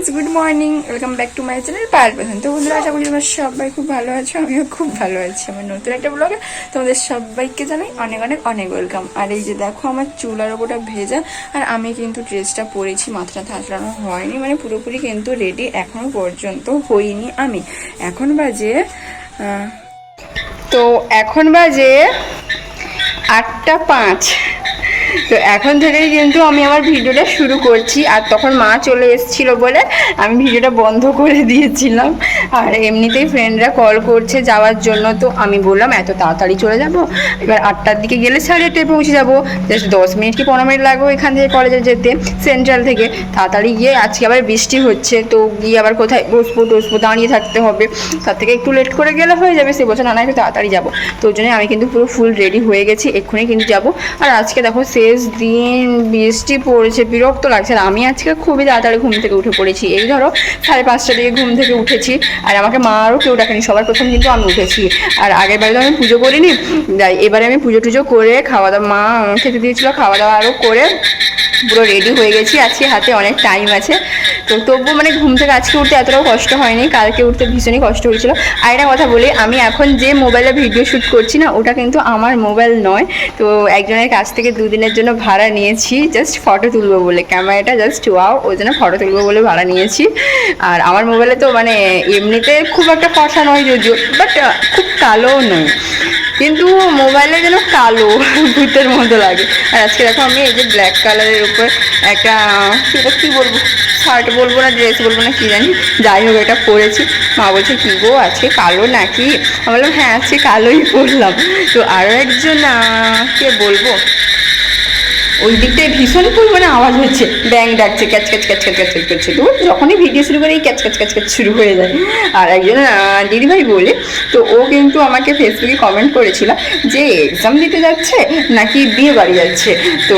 Friends good morning welcome back to my channel Payel Pradhan তো বন্ধুরা, আশা করি তোমরা সবাই খুব ভালো আছো, আমিও খুব ভালো আছি আমার নতুন একটা ব্লগে তোমাদের সবাইকে জানাই অনেক অনেক অনেক ওয়েলকাম আর এই যে দেখো, আমার চুল আর ওপরটা ভেজা, আর আমি কিন্তু ড্রেসটা পরেছি, মাথাটা থাঁচড়ানো হয়নি মানে পুরোপুরি কিন্তু রেডি এখনও পর্যন্ত হইনি আমি। এখন বাজে তো এখন বাজে আটটা পাঁচ। তো এখন থেকেই কিন্তু আমি আমার ভিডিওটা শুরু করছি। আর তখন মা চলে এসেছিল বলে আমি ভিডিওটা বন্ধ করে দিয়েছিলাম। আর এমনিতেই ফ্রেন্ডরা কল করছে যাওয়ার জন্য। তো আমি বললাম, এত তাড়াতাড়ি চলে যাব? এবার আটটার দিকে গেলে সাড়ে আটটায় পৌঁছে যাব। জাস্ট দশ মিনিট কি পনেরো মিনিট লাগবে এখান থেকে কলেজে যেতে? সেন্ট্রাল থেকে। তাড়াতাড়ি গিয়ে আজকে আবার বৃষ্টি হচ্ছে। তো গিয়ে আবার কোথায় বসবো টসবো দাঁড়িয়ে থাকতে হবে। তার থেকে একটু লেট করে গেলে হয়ে যাবে। সে বছর না একটু তাড়াতাড়ি যাব। তো ওই জন্য আমি কিন্তু পুরো ফুল রেডি হয়ে গেছি। এক্ষুনি কিন্তু যাব। আর আজকে দেখো শেষ দিন বৃষ্টি পড়েছে, বিরক্ত লাগছে আর আমি আজকে খুবই তাড়াতাড়ি ঘুম থেকে উঠে পড়েছি। এই ধরো, সাড়ে পাঁচটা দিকে ঘুম থেকে উঠেছি, আর আমাকে মা আরও কেউ ডাকেনি। সবার প্রথম কিন্তু আমি উঠেছি। আর আগের বারে তো আমি পুজো করিনি এবারে আমি পুজো টুজো করে খাওয়া দাওয়া, মা খেতে দিয়েছিল, খাওয়া দাওয়া আরও করে পুরো রেডি হয়ে গেছি। আজকে হাতে অনেক টাইম আছে। তো তবুও মানে ঘুম থেকে আজকে উঠতে এতটাও কষ্ট হয়নি, কালকে উঠতে ভীষণই কষ্ট হয়েছিল। আর একটা কথা বলি, আমি এখন যে মোবাইলে ভিডিও শ্যুট করছি না, ওটা কিন্তু আমার মোবাইল নয়। তো একজনের কাছ থেকে দুদিনের জন্য ভাড়া নিয়েছি। জাস্ট ফটো তুলবো বলে। ক্যামেরাটা জাস্ট ওয়াও ওই জন্য ফটো তুলবো বলে ভাড়া নিয়েছি। আর আমার মোবাইলে তো মানে এমনিতে খুব একটা ফর্সা নয় যদিও বাট খুব কালোও নয়। কিন্তু মোবাইলে যেন কালো ভূতের মতো লাগে। আর আজকে দেখো আমি এই যে ব্ল্যাক কালারের উপর একটা সেটা কী বলব? শার্ট বলব না ড্রেস বলব না, কি জানি। যাই হোক, এটা পরেছি। মা বলছে, কী গো, আজকে কালো নাকি? আমি বললাম হ্যাঁ আজকে কালোই পরলাম। তো আরও একজন কে বলব? ওই দিকটায় ভীষণ পরিমাণে আওয়াজ হচ্ছে ব্যাং ডাকছে, ক্যাচ ক্যাচ ক্যাচ ক্যাচ ক্যাচ ক্যাচ করছে তো যখনই ভিডিও শুরু করে, এই ক্যাচ ক্যাচ ক্যাচ ক্যাচ শুরু হয়ে যায়। আর একজন দিদিভাই বলে, তো ও কিন্তু আমাকে ফেসবুকে কমেন্ট করেছিল যে এক্সাম দিতে যাচ্ছে নাকি বিয়ে বাড়ি যাচ্ছে? তো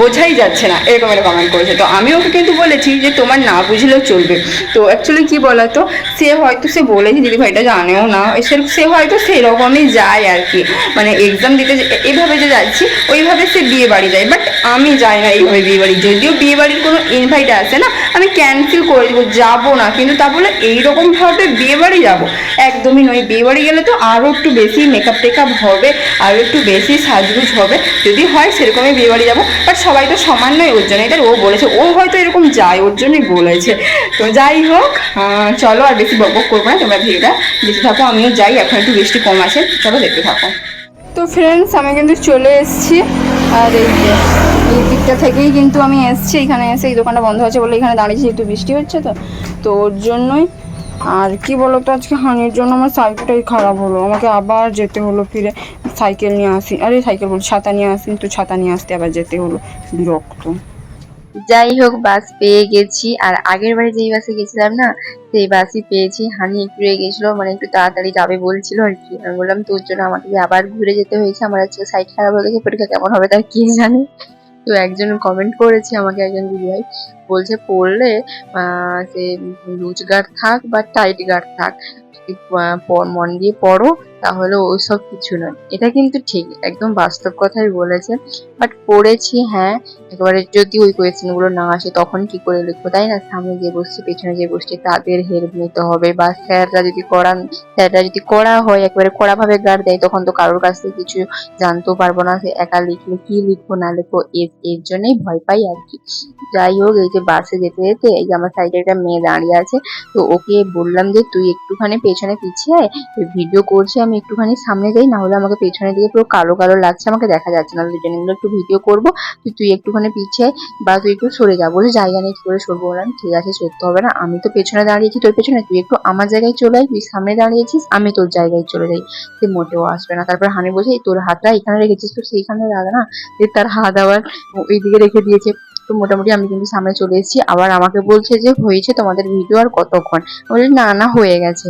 বোঝাই যাচ্ছে না, এরকম একটা কমেন্ট করেছে। তো আমি ওকে কিন্তু বলেছি যে, তোমার না বুঝলেও চলবে। তো অ্যাকচুয়ালি কি বলতো, সে হয়তো, সে বলেছে দিদিভাইটা জানেও না, সে হয়তো সেরকমই যায় আর কি। মানে এক্সাম দিতে এভাবে যে যাচ্ছি, ওইভাবে সে বিয়ে বাড়ি যায়। বাট আমি যাই না এইভাবে বিয়ে বাড়ি। যদিও বিয়ে বাড়ির কোনো ইনভাইট আসে না, আমি ক্যান্সেল করে দেবো, যাব না। কিন্তু তা বলে এইরকমভাবে বিয়ে বাড়ি যাব। একদমই নয়, বিয়ে বাড়ি গেলে তো আরও একটু বেশি মেকআপ টেকআপ হবে আরও একটু বেশি সাজগুজ হবে। যদি হয় সেরকমই বিয়ে বাড়ি যাব। বাট সবাই তো সমান নয়, ওর জন্যই তার ও বলেছে। ও হয়তো এরকম যায়, ওর জন্যই বলেছে। তো যাই হোক চলো আর বেশি বক করব না, তোমরা ভিডিওটা বেশি থাকো, আমিও যাই, এখন একটু বৃষ্টি কম আছে চলো দেখতে থাকো। তো ফ্রেন্ডস আমি কিন্তু চলে এসেছি। আর এই এই দিকটা থেকেই কিন্তু আমি এসছি। এখানে এসে এই দোকানটা বন্ধ আছে বলে এখানে দাঁড়িয়েছি, একটু বৃষ্টি হচ্ছে তো। তো ওর জন্যই। আর কি তো আজকে হানির জন্য আমার সাইকেলটাই খারাপ হলো। আমাকে আবার যেতে হলো ফিরে। সাইকেল নিয়ে আসি। আরে, সাইকেল বলি ছাতা নিয়ে আসি তো ছাতা নিয়ে আসতে আবার যেতে হলো। বিরক্ত। যাই হোক বাস পেয়ে গেছি। আর আগের বারে যেই বাসে গেছিলাম না, সেই বাসই পেয়েছি। হানি একটু রেগে গেছিল মানে একটু তাড়াতাড়ি যাবে বলছিল আর কি। আমি বললাম, তোর জন্য আমাকে আবার ঘুরে যেতে হয়েছে, আমার আজকে সাইড খারাপ হয়ে গেছে, পরীক্ষা কেমন হবে তার কে জানে? তো একজন কমেন্ট করেছে আমাকে, একজন দিদিভাই। বলছে, পড়লে যে লুজ গার্ড থাক বা টাইট গার্ড থাক মন দিয়ে পড়ো তাহলে ওই সব কিছু নয়। এটা কিন্তু ঠিক, একদম বাস্তব কথাই বলেছে। বাট পড়েছি হ্যাঁ একেবারে যদি ওই কোয়েশ্চেনগুলো না আসে, তখন কি করে লিখব? তাই না? সামনে যে বসছে, পেছনে যে বসছে, তাদের হেল্প নিতে হবে। বা স্যাররা যদি করান, স্যাররা যদি করা হয়, একেবারে কড়া ভাবে গার্ড দেয়, তখন তো কারোর কাছ থেকে কিছু জানতেও পারব না সে একা লিখলে কি লিখব, না লিখব, এর এর জন্যই ভয় পাই আর কি। যাই হোক, এই যে বাসে যেতে যেতে, এই যে আমার সাইডে একটা মেয়ে দাঁড়িয়ে আছে, তো ওকে বললাম যে, তুই একটুখানি পেছনে পিছিয়ে ভিডিও করছি আমি একটুখানি সামনে যাই না হলে আমাকে পেছনে দিকে পুরো কালো কালো লাগছে, আমাকে দেখা যাচ্ছে না। দুজনে মিলে একটু ভিডিও করব। তুই তুই একটুখানি পিছিয়ে বা তুই একটু সরে যা, বলে জায়গা নেই, কি করে সরবো? বললাম ঠিক আছে, সরতে হবে না। আমি তো পেছনে দাঁড়িয়েছি তোর পেছনে, তুই একটু আমার জায়গায় চলে আয়, তুই সামনে দাঁড়িয়েছিস, আমি তোর জায়গায় চলে যাই। সে মোটেও আসবে না। তারপর হানি বলছে তোর হাতটা এখানে রেখেছিস তো সেইখানে রাখা না। যে তার হাত আবার ওইদিকে রেখে দিয়েছে। তো মোটামুটি আমি কিন্তু সামনে চলে এসেছি। আবার আমাকে বলছে যে, হয়েছে তোমাদের ভিডিও আর কতক্ষণ? বলি না না, হয়ে গেছে।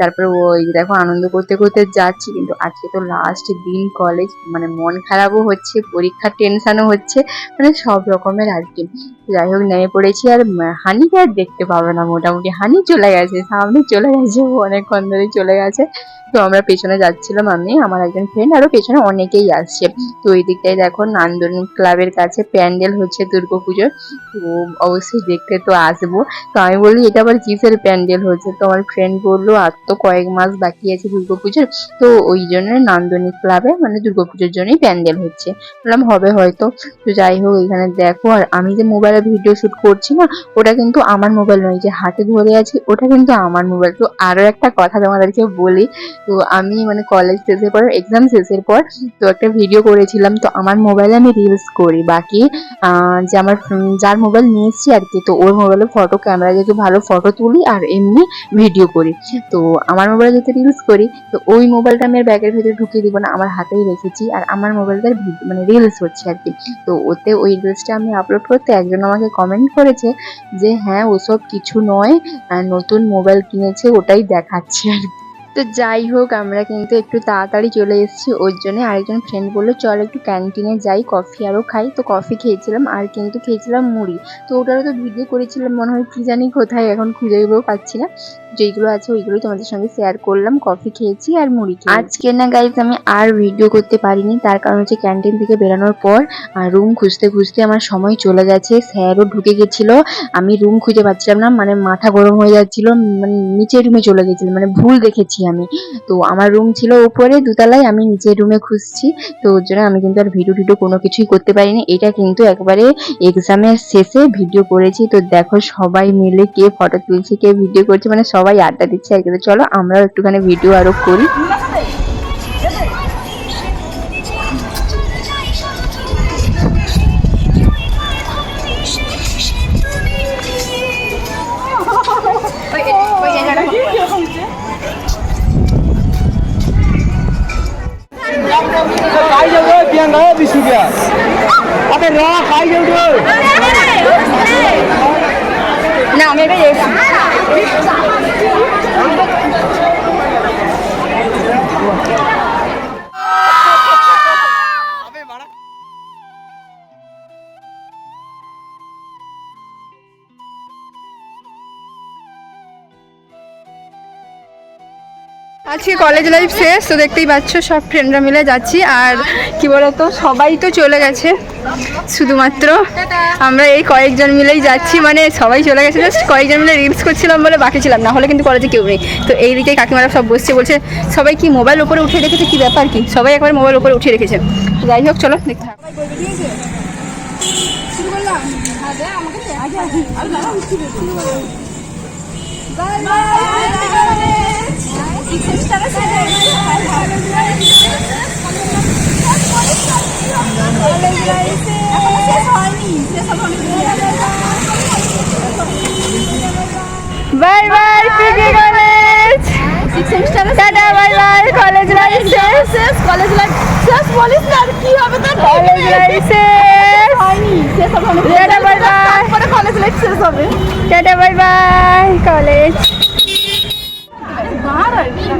তারপরে ওই দেখো আনন্দ করতে করতে যাচ্ছি, কিন্তু আজকে তো লাস্ট দিন কলেজ মানে মন খারাপও হচ্ছে, পরীক্ষার টেনশনও হচ্ছে মানে সব রকমের আর কি। যাই হোক, নেমে পড়েছি আর হানিকে আর দেখতে পাবে না মোটামুটি। হানি চলে গেছে, সামনে চলে গেছে অনেকক্ষণ ধরে চলে গেছে। তো আমরা পেছনে যাচ্ছিলাম আমি, আমার একজন ফ্রেন্ড আরও পেছনে অনেকেই আসছে। তো ওই দিকটাই দেখো নান্দন ক্লাবের কাছে প্যান্ডেল হচ্ছে দুর্গা দুর্গাপুজোর তো অবশ্যই দেখতে তো আসব। তো আমি বলি এটা আবার কিসের প্যান্ডেল হয়েছে তো আমার ফ্রেন্ড বলল, আর তো কয়েক মাস বাকি আছে দুর্গাপুজোর তো ওই জন্য নান্দনিক ক্লাবে মানে দুর্গাপুজোর জন্যই প্যান্ডেল হচ্ছে। বললাম, হবে হয়তো। তো যাই হোক, এখানে দেখো, আর আমি যে মোবাইলে ভিডিও শুট করছি না, ওটা কিন্তু আমার মোবাইল নয়, যে হাতে ধরে আছি, ওটা কিন্তু আমার মোবাইল তো আরও একটা কথা তোমাদেরকে বলি, তো আমি মানে কলেজ শেষের পর এক্সাম শেষের পর তো একটা ভিডিও করেছিলাম, তো আমার মোবাইলে আমি রিলস করি। বাকি যে আমার যার মোবাইল নিয়ে এসেছি আর কি তো ওর মোবাইলে ফটো ক্যামেরা যেহেতু ভালো ফটো তুলি আর এমনি ভিডিও করি তো আমার মোবাইলে যেহেতু রিলস করি, তো ওই মোবাইলটা আমি আর ব্যাগের ভেতরে ঢুকিয়ে দিব না, আমার হাতেই রেখেছি আর আমার মোবাইলটার মানে রিলস হচ্ছে আর কি তো ওতে ওই রিলসটা আমি আপলোড করতে একজন আমাকে কমেন্ট করেছে যে হ্যাঁ ওসব কিছু নয় নতুন মোবাইল কিনেছে, ওটাই দেখাচ্ছে আর কি। তো যাই হোক, আমরা কিন্তু একটু তাড়াতাড়ি চলে এসেছি। ওর জন্য আরেকজন ফ্রেন্ড বলল, চল একটু ক্যান্টিনে যাই কফি আরও খাই। তো কফি খেয়েছিলাম আর কিন্তু খেয়েছিলাম মুড়ি। তো ওটারও তো ভিডিও করেছিলাম, মনে হয় কী জানি কোথায়, এখন খুঁজেই পাচ্ছি না। যেইগুলো আছে ওইগুলোই তোমাদের সঙ্গে শেয়ার করলাম কফি খেয়েছি আর মুড়ি আজকে না গাইজ আমি আর ভিডিও করতে পারিনি, তার কারণ হচ্ছে ক্যান্টিন থেকে বেরানোর পর রুম খুঁজতে খুঁজতে আমার সময় চলে গেছে স্যারও ঢুকে গেছিল, আমি রুম খুঁজে পাচ্ছিলাম না মানে মাথা গরম হয়ে যাচ্ছিল মানে নিচের রুমে চলে গেছিলাম মানে ভুল দেখেছি আমি। তো আমার রুম ছিল উপরে, দুতলায়, আমি নিচের রুমে খুঁজছি, তো ওর জন্য আমি কিন্তু আর ভিডিও টিডিও কোনো কিছুই করতে পারিনি, এটা কিন্তু একবারে এক্সামের শেষে ভিডিও করেছি, তো দেখো সবাই মিলে কে ফটো তুলছে, কে ভিডিও করছে মানে সবাই আড্ডা দিচ্ছে আর কি। চলো আমরাও একটুখানি ভিডিও আরও করি না আমি এটা আজকে কলেজ লাইফ শেষ, তো দেখতেই পাচ্ছ সব ফ্রেন্ডরা মিলে যাচ্ছি। আর কি বলতো, সবাই তো চলে গেছে, শুধুমাত্র আমরা এই কয়েকজন মিলেই যাচ্ছি মানে সবাই চলে গেছে জাস্ট কয়েকজন মিলে রিলস করছিলাম বলে বাকি ছিলাম, না হলে কিন্তু কলেজে কেউ নেই। তো এই দিকে কাকিমারা সব বসছে, বলছে, সবাই কি মোবাইল উপরে উঠে রেখেছে? কি ব্যাপার কি? সবাই একবার মোবাইল উপরে উঠে রেখেছে। যাই হোক, চলো দেখতে থাকো। Bye bye P K college tata bye bye college life শেষ। শেষ কলেজ লাইফ শেষ বলিস না কি হবে তোর কলেজ লাইফ শেষ। হয়নি শেষ হবে tata bye bye. College life শেষ হবে। টাটা বাই বাই কলেজ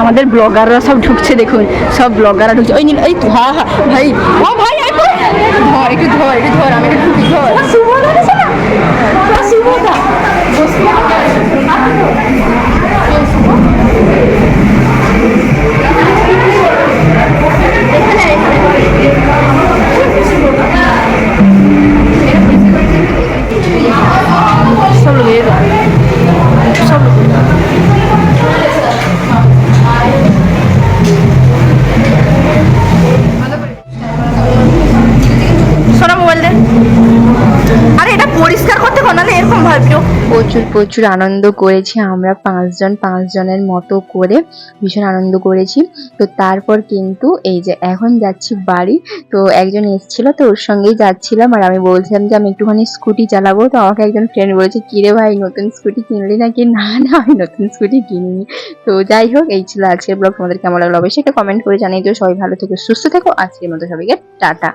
আমাদের ব্লগাররা সব ঢুকছে, দেখুন। সব ব্লগাররা ঢুকছে। ওই এই হা হা হ্যাঁ ভাই। ও, ভাই। ধর, একটু ধর একটু ধর, আমি একটু ধর। সুমন আছে না সুমনটা প্রচুর প্রচুর আনন্দ করেছি। আমরা পাঁচজন, পাঁচজনের মতো করে ভীষণ আনন্দ করেছি। তো তারপর কিন্তু এই যে এখন যাচ্ছি বাড়ি, তো একজন এসেছিল তো ওর সঙ্গেই যাচ্ছিলাম। আর আমি বলছিলাম যে, আমি একটুখানি স্কুটি চালাবো। তো আমাকে একজন ফ্রেন্ড বলেছে কিরে ভাই, নতুন স্কুটি কিনলি নাকি? না না, আমি নতুন স্কুটি কিনিনি। তো যাই হোক, এই ছিল আজকের ব্লগ। তোমাদের কেমন লাগল অবশ্যই একটা কমেন্ট করে জানিয়ে দিও। সবাই ভালো থেকো, সুস্থ থেকো। আজকের মতো সবাইকে টাটা।